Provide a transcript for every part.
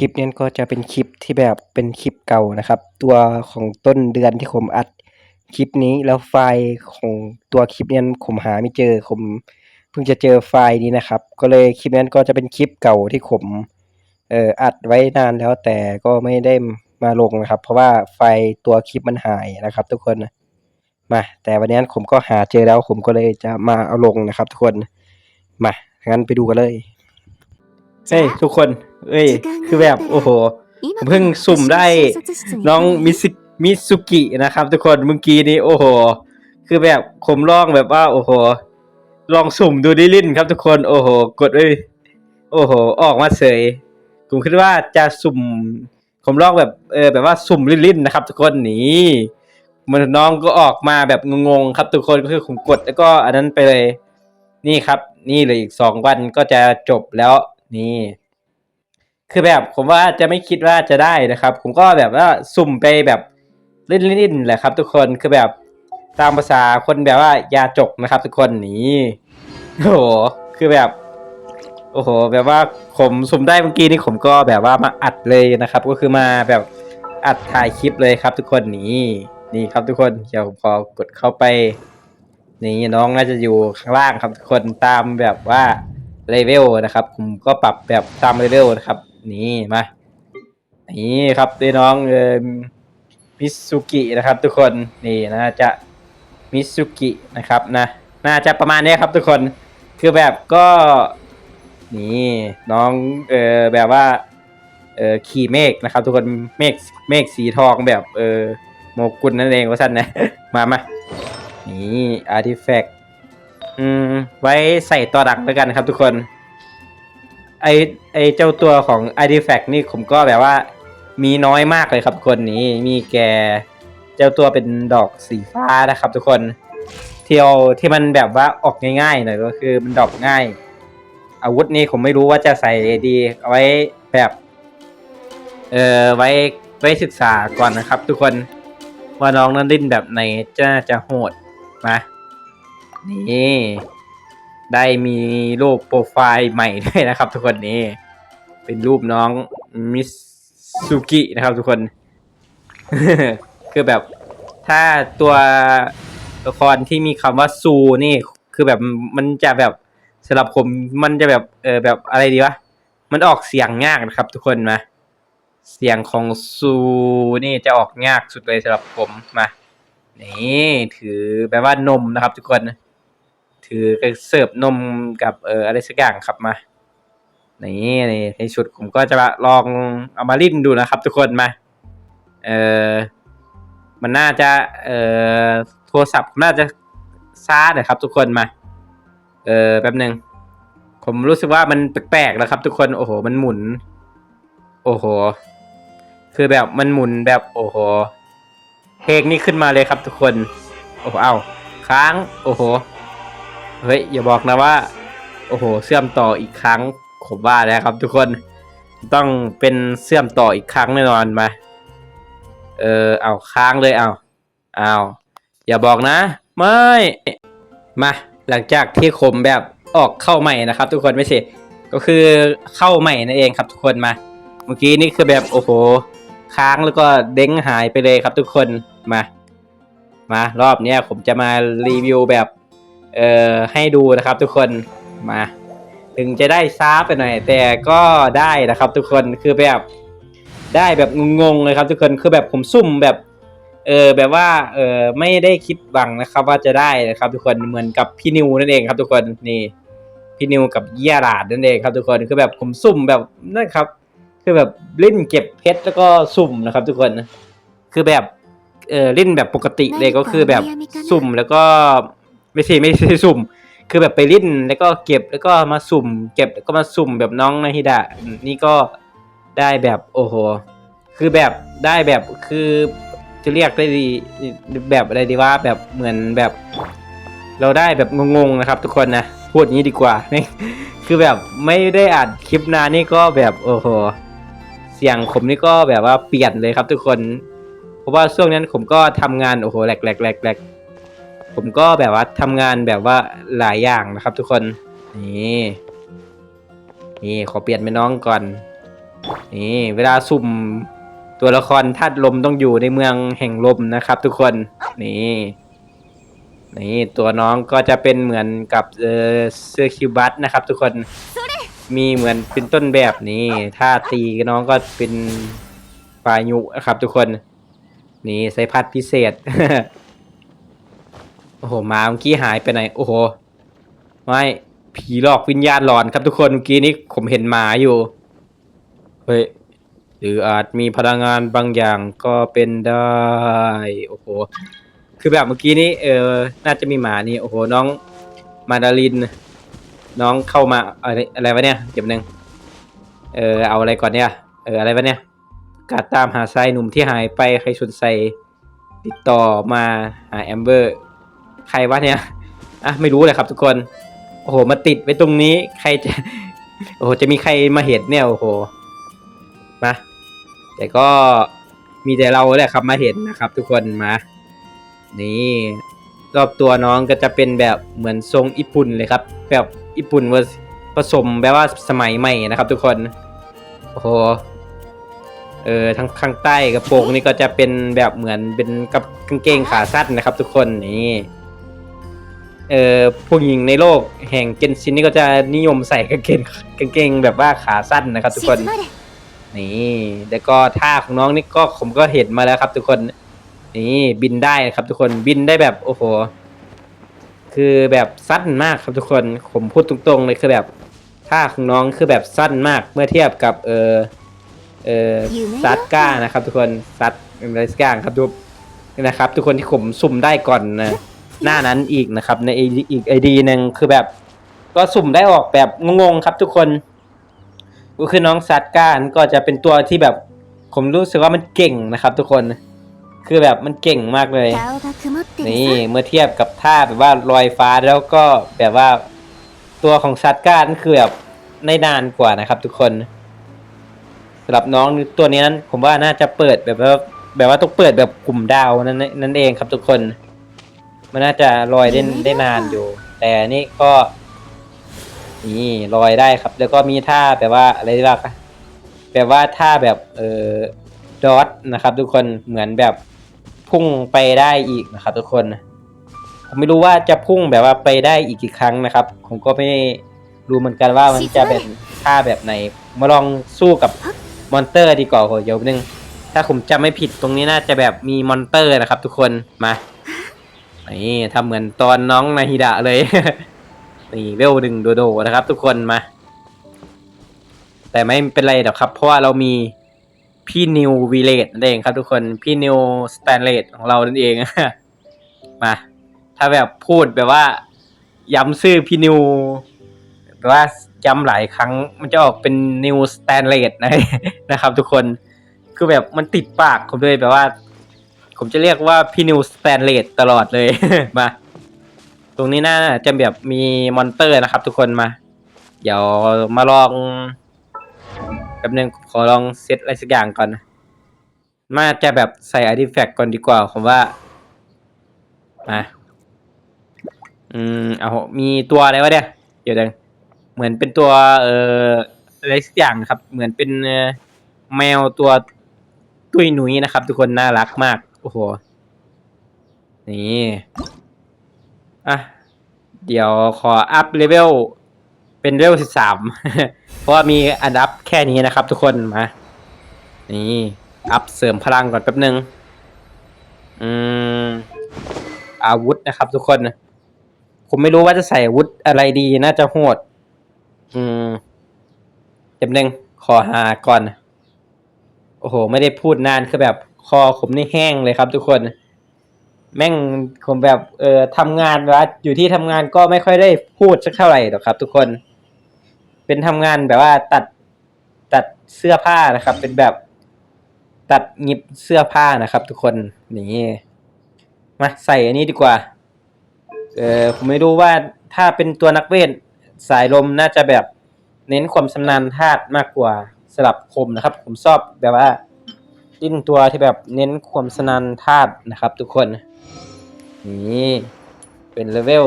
ลิปนี้ก็จะเป็นคลิปที่แบบเป็นคลิปเก่านะครับ ตัวของต้นเดือนที่ผมอัดคลิปนี้แล้วไฟล์ของตัวคลิปนี้ผมหาไม่เจอผมเพิ่งจะเจอไฟล์นี้นะครับ ก็เลยคลิปนั้นก็จะเป็นคลิปเก่าที่ผมเอ่ออัดไว้นานแล้วแต่ก็ไม่ได้มาลงนะครับ เพราะว่าไฟล์ตัวคลิปมันหายนะครับ ทุกคนมาแต่วันนี้ผมก็หาเจอแล้วผมก็เลยจะมาเอาลงนะครับ ทุกคนมางั้นไปดูกันเลยเฮ้ยทุกคน เอ้ย คือแบบโอ้โหผมเพิ่งสุ่มได้น้องมิสมิสุกินะครับ ทุกคนเมื่อกี้นี้โอ้โห คือแบบผมลองแบบว่า โอ้โห ลองสุ่มดูดิลิ่นครับทุกคนโอ้โห กดเอ้ยโอ้โห ออกมาเสยผมคิดว่าจะสุ่ม ผมลองแบบเออแบบว่าสุ่มลิ่นๆนะครับ ทุกคนนี่มันน้องก็ออกมาแบบงงๆครับ ทุกคนก็คือผมกดแล้วก็อันนั้นไปเลย นี่ครับ นี่เลยอีกสองวันก็จะจบแล้วนี่ คือแบบผมว่าจะไม่คิดว่าจะได้นะครับ ผมก็แบบว่าสุ่มไปแบบเล่นๆแหละครับ ทุกคนคือแบบตามภาษาคนแบบว่ายาจกนะครับ ทุกคนนี่โอ้โหคือแบบ โอ้โห แบบว่าผมสุ่มได้เมื่อกี้นี่ผมก็แบบว่ามาอัดเลยนะครับ ก็คือมาแบบอัดถ่ายคลิปเลยครับ ทุกคนนี่นี่ครับทุกคนเดี๋ยวผมขอกดเข้าไป นี่น้องน่าจะอยู่ข้างล่างครับทุกคนตามแบบว่าเลเวลนะครับ ผมก็ปรับแบบตามเลเวลนะครับ นี่มานี่ครับด้วยน้องเอ่อมิสุกินะครับ ทุกคนนี่น่าจะมิสุกินะครับนะน่าจะประมาณนี้ครับทุกคนคือแบบก็นี่น้องเออแบบว่าเออขี่เมฆนะครับ ทุกคนเมฆเมฆสีทองแบบเออโมกุลนั่นเองว่าสั้นนะ มามานี่อาร์ติแฟกต์อืมไว้ใส่ตัวดักแล้วกันครับทุกคน ไอไอเจ้าตัวของ Artifact นี่ผมก็แบบว่า มีน้อยมากเลยครับคนนี้มีแกเจ้าตัวเป็นดอกสีฟ้านะครับทุกคนเที่ยวที่มันแบบว่าออกง่ายๆหน่อยก็คือมันดอกง่าย อาวุธนี่ผมไม่รู้ว่าจะใส่ดีเอาไว้แบบเออไว้ไว้ศึกษาก่อนนะครับ ทุกคนว่าน้องนั้นดิ้นแบบไหนจะจะโหดมานี่ ได้มีรูปโปรไฟล์ใหม่ด้วยนะครับ ทุกคนนี่เป็นรูปน้องมิสุกินะครับ ทุกคน คือแบบถ้าตัวละครที่มีคำว่าซูนี่ คือแบบมันจะแบบสำหรับผมมันจะแบบเออแบบอะไรดีวะมันออกเสียงยากนะครับ ทุกคนมา เสียงของซูนี่จะออกยากสุดเลยสำหรับผมมานี่ถือแบบว่านมนะครับ ทุกคน ถือเสิร์ฟนมกับเอออะไรสักอย่างครับมานี่นี่ในชุดผมก็จะลองเอามาลิ้นดูนะครับ ทุกคนมา เออมันน่าจะเออโทรศัพท์น่าจะซ่าน่ยครับ ทุกคนมา เออแป๊บหนึ่งผมรู้สึกว่ามันแปลกๆแล้วครับ ทุกคนโอ้โห มันหมุน โอ้โห คือแบบมันหมุนแบบโอ้โหเพลงนี้ขึ้นมาเลยครับทุกคน โอ้โหเอ้าค้าง โอ้โห เฮ้ย อย่าบอกนะว่า โอ้โห เชื่อมต่ออีกครั้งผมว่าแล้วครับทุกคนต้องเป็นเชื่อมต่ออีกครั้งแน่นอนมา เออเอาค้างเลยเอาเอาอย่าบอกนะ ไม่ มาหลังจากที่ผมแบบออกเข้าใหม่นะครับ ทุกคนไม่ใช่ก็คือเข้าใหม่นั่นเองครับทุกคนมา เมื่อกี้นี่คือแบบโอ้โห ค้างแล้วก็เด้งหายไปเลยครับทุกคนมา มารอบเนี้ยผมจะมารีวิวแบบ เอ่อให้ดูนะครับทุกคนมา ถึงจะได้ช้าไปหน่อย แต่ก็ได้นะครับทุกคนคือแบบได้แบบงงๆเลยครับทุกคนคือแบบผมซุ่มแบบเออแบบว่าเออไม่ได้คิดหวังนะครับ ว่าจะได้นะครับ ทุกคนเหมือนกับพี่นิวนั่นเองครับ ทุกคนนี่พี่นิวกับเยี่ยราดนั่นเองครับ ทุกคนคือแบบผมซุ่มแบบนั่นครับ คือแบบเล่นเก็บเพชรแล้วก็สุ่มนะครับ ทุกคนคือแบบเออเล่นแบบปกติเลยก็คือแบบสุ่มแล้วก็ ไม่ใช่ไม่ใช่สุ่ม คือแบบไปเล่นแล้วก็เก็บแล้วก็มาสุ่ม เก็บแล้วก็มาสุ่มแบบน้องนาฮิดะนี่ก็ได้แบบโอ้โห คือแบบได้แบบคือจะเรียกได้ดีแบบอะไรดีว่าแบบเหมือนแบบ เราได้แบบงงๆนะครับ ทุกคนนะพูดงี้ดีกว่าคือแบบไม่ได้อัดคลิปนานนี่ก็แบบโอ้โหเสียงผมนี่ก็แบบว่าเปลี่ยนเลยครับทุกคน เพราะว่าช่วงนั้นผมก็ทำงานโอ้โหแหลกแหลกแหลกแหลก ผมก็แบบว่าทำงานแบบว่าหลายอย่างนะครับ ทุกคน นี่ นี่ขอเปลี่ยนเป็นน้องก่อน นี่เวลาสุ่มตัวละครธาตุลมต้องอยู่ในเมืองแห่งลมนะครับ ทุกคน นี่ นี่ตัวน้องก็จะเป็นเหมือนกับเออเสื้อคิวบัสนะครับ ทุกคน มีเหมือนเป็นต้นแบบนี้ ถ้าตีน้องก็เป็นปลายุนะครับ ทุกคน นี่ใส่พัดพิเศษ โอ้โหหมาเมื่อกี้หายไปไหน โอ้โห ไม่ผีหลอกวิญญาณหลอนครับทุกคนเมื่อกี้นี้ผมเห็นหมาอยู่ เฮ้ย หรืออาจมีพลังงานบางอย่างก็เป็นได้ โอ้โห คือแบบเมื่อกี้นี้ เออ น่าจะมีหมานี่ โอ้โห น้องมาดาลิน น้องเข้ามาอะไรอะไรวะเนี่ยเดี๋ยวนึง เออ เอาอะไรก่อนเนี่ย เออ อะไรวะเนี่ย การตามหาชายหนุ่มที่หายไปใครชนใส่ติดต่อมาหาแอมเบอร์ ใครวะเนี่ยอะไม่รู้เลยครับทุกคนโอ้โหมาติดไว้ตรงนี้ ใครจะโอ้โหจะมีใครมาเห็นเนี่ยโอ้โหมาแต่ก็มีแต่เราแหละครับมาเห็นนะครับ ทุกคนมานี่รอบตัวน้องก็จะเป็นแบบเหมือนทรงญี่ปุ่นเลยครับ แบบญี่ปุ่นเวอร์ผสมแบบว่าสมัยใหม่นะครับ ทุกคนโอ้โหเออทางข้างใต้กระโปรงนี่ก็จะเป็นแบบเหมือนเป็นกับกางเกงขาสั้นนะครับ ทุกคนนี่ เอ่อผู้หญิงในโลกแห่งเกนชินนี่ก็จะนิยมใส่กางเกงกางเกงแบบว่าขาสั้นนะครับ ทุกคน นี่แล้วก็ท่าของน้องนี่ก็ผมก็เห็นมาแล้วครับ ทุกคน นี่บินได้ครับ ทุกคนบินได้แบบโอ้โห คือแบบสั้นมากครับทุกคน ผมพูดตรงๆเลยคือแบบท่าของน้องคือแบบสั้นมากเมื่อเทียบกับเออเออซัดก้านะครับ ทุกคนซัดเอ็มไรส์ก้างครับทุกนะครับ ทุกคนที่ผมสุ่มได้ก่อนนะ หน้านั้นอีกนะครับ ในอีกไอดีหนึ่งคือแบบ ก็สุ่มได้ออกแบบงงๆครับทุกคน ก็คือน้องซัดการก็จะเป็นตัวที่แบบผมรู้สึกว่ามันเก่งนะครับ ทุกคนคือแบบมันเก่งมากเลย นี่เมื่อเทียบกับท่าแบบว่าลอยฟ้าแล้วก็แบบว่าตัวของซัดการคือแบบในนานกว่านะครับ ทุกคนสำหรับน้องตัวนี้นั้นผมว่าน่าจะเปิดแบบว่าแบบว่าต้องเปิดแบบกลุ่มดาวนั่นนั่นเองครับทุกคน มันน่าจะลอยได้ได้นานอยู่ แต่นี่ก็ นี่ลอยได้ครับ แล้วก็มีท่าแบบว่าอะไรบ้างอะแบบว่าท่าแบบเออดอทนะครับ ทุกคนเหมือนแบบพุ่งไปได้อีกนะครับ ทุกคนผมไม่รู้ว่าจะพุ่งแบบว่าไปได้อีกกี่ครั้งนะครับ ผมก็ไม่รู้เหมือนกันว่ามันจะเป็นท่าแบบไหน มาลองสู้กับมอนเตอร์ดีกว่าโหเดี๋ยวนึง ถ้าผมจำไม่ผิดตรงนี้น่าจะแบบมีมอนเตอร์นะครับ ทุกคนมา นี่ทำเหมือนตอนน้องนาฮิดะเลย นี่เวลหนึ่งโดโดนะครับ ทุกคนมา แต่ไม่เป็นไรหรอกครับ เพราะว่าเรามีพี่นิววีเลตนั่นเองครับ ทุกคนพี่นิวสแตนเลสของเรานั่นเองมา ถ้าแบบพูดแบบว่า ย้ำชื่อพี่นิวแบบว่าย้ำหลายครั้ง มันจะออกเป็นนิวสแตนเลสนะนะครับ ทุกคนคือแบบมันติดปากผมเลยแบบว่า ผมจะเรียกว่าพี่นิวสแตนเลสตลอดเลย มา ตรงนี้น่าจะแบบมีมอนเตอร์นะครับทุกคนมา เดี๋ยวมาลองแป๊บนึงขอลองเซตอะไรสักอย่างก่อนนะมาจะแบบใส่อาร์ติแฟกต์ก่อนดีกว่าผมว่า มา อืม เอา มีตัวอะไรวะเนี่ย เดี๋ยวเดี๋ยวเหมือนเป็นตัว เอ่ออะไรสักอย่างครับ เหมือนเป็นแมวตัวตุ้ยหนุยนะครับ ทุกคนน่ารักมาก โอ้โห นี่ อะ เดี๋ยวขออัพเลเวล เป็นเลเวลสิบสาม เพราะว่ามีอันดับแค่นี้นะครับทุกคนมา นี่ อัพเสริมพลังก่อนแป๊บนึง อืม อาวุธนะครับทุกคน ผมไม่รู้ว่าจะใส่อาวุธอะไรดีน่าจะโหด อืมแป๊บนึงขอหาก่อน โอ้โห ไม่ได้พูดนานคือแบบ คอผมนี่แห้งเลยครับ ทุกคน แม่งผมแบบเออทำงานว่าอยู่ที่ทำงานก็ไม่ค่อยได้พูดสักเท่าไหร่หรอกครับ ทุกคน เป็นทำงานแบบว่าตัดตัดเสื้อผ้านะครับ เป็นแบบตัดหยิบเสื้อผ้านะครับ ทุกคนนี่มาใส่อันนี้ดีกว่า เออผมไม่รู้ว่าถ้าเป็นตัวนักเวทสายลมน่าจะแบบเน้นความชำนาญธาตุมากกว่าสลับคมนะครับ ผมชอบแบบว่า ดิ้นตัวที่แบบเน้นความชำนาญธาตุนะครับทุกคน นี่เป็นเลเวล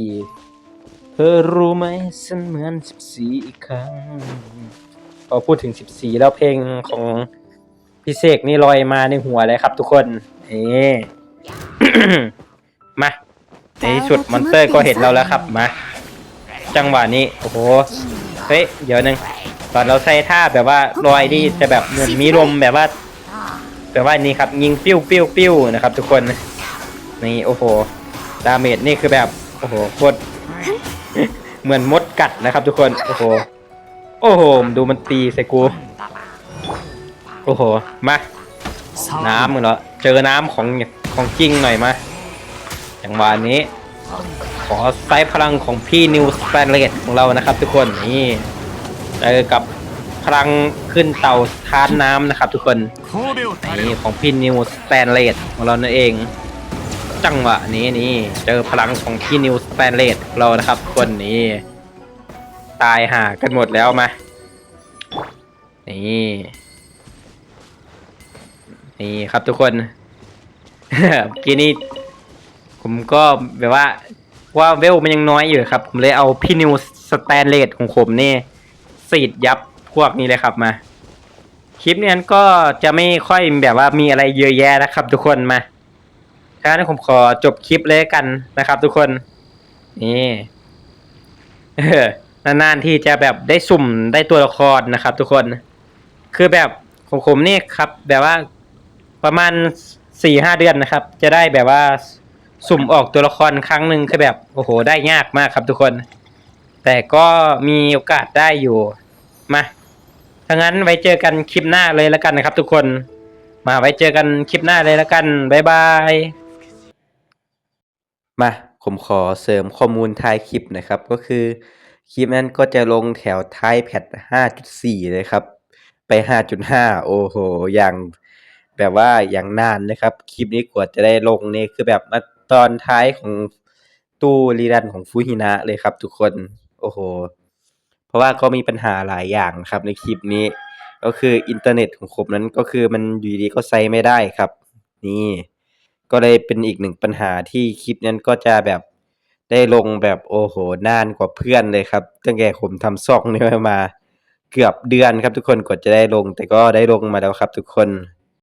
14 เธอรู้ไหมฉันเหมือน 14 อีกครั้ง พอพูดถึง 14 แล้วเพลงของพี่เสกนี่ลอยมาในหัวเลยครับทุกคนนี่มาในสุดมอนเตอร์ก็เห็นเราแล้วครับมาจังหวะนี้ โอ้โห เฮ้ย เดี๋ยวหนึง ตอนเราใส่ท่าแบบว่าลอยนี่จะแบบเหมือนมีลมแบบว่า แบบว่านี่ครับยิงปิ้วปิ้วปิ้วนะครับทุกคนนี่โอ้โหดาเมจนี่คือแบบโอ้โหโคตรเหมือนมดกัดนะครับ ทุกคนโอ้โหโอ้โหดูมันตีใส่กูโอ้โหมาน้ำมึงเหรอเจอน้ำของของจริงหน่อยมาจังหวะนี้ ขอไซส์พลังของพี่นิวสแตนเลสของเรานะครับ ทุกคนนี่เจอกับ พลังขึ้นเตาทานน้ำนะครับทุกคน นี่ของพี่นิวสแตนเลสของเรานั่นเอง จังหวะนี้นี่เจอพลังของพี่นิวสแตนเลสเรานะครับคนนี้ ตายหากันหมดแล้วมา นี่ นี่ครับทุกคนกี้นี้ผมก็แบบว่าว่าเวลมันยังน้อยอยู่ครับ ผมเลยเอาพี่นิวสแตนเลสของผมนี่สีดยับ พวกนี้เลยครับมา คลิปเนี้ก็จะไม่ค่อยแบบว่ามีอะไรเยอะแยะนะครับ ทุกคนมาถ้างั้นผมขอจบคลิปเลยกันนะครับ ทุกคน นี่นานๆที่จะแบบได้สุ่มได้ตัวละครนะครับ ทุกคน คือแบบของผมนี่ครับ แบบว่าประมาณสี่ห้าเดือนนะครับ จะได้แบบว่าสุ่มออกตัวละครครั้งหนึ่งคือแบบโอ้โห ได้ยากมากครับทุกคน แต่ก็มีโอกาสได้อยู่มา ถ้างั้นไว้เจอกันคลิปหน้าเลยแล้วกันนะครับ ทุกคน มาไว้เจอกันคลิปหน้าเลยแล้วกันบ๊ายบายมาผมขอเสริมข้อมูลท้ายคลิปนะครับ ก็คือคลิปนั้นก็จะลงแถวท้ายแพท5.4 เลยครับ ไป 5.5 โอ้โห อย่างแบบว่าอย่างนานนะครับ คลิปนี้กว่าจะได้ลงนี่คือแบบมาตอนท้ายของตู้รีรันของฟูฮินะเลยครับทุกคน โอ้โห เพราะว่าก็มีปัญหาหลายอย่างครับในคลิปนี้ ก็คืออินเทอร์เน็ตของผมนั้นก็คือมันอยู่ดีๆก็ใช้ไม่ได้ครับ นี่ ก็เลยเป็นอีกหนึ่งปัญหาที่คลิปนั้นก็จะแบบได้ลงแบบโอ้โหนานกว่าเพื่อนเลยครับตั้งแต่ผมทำซองนี้มา เกือบเดือนครับทุกคนกว่าจะได้ลง แต่ก็ได้ลงมาแล้วครับทุกคน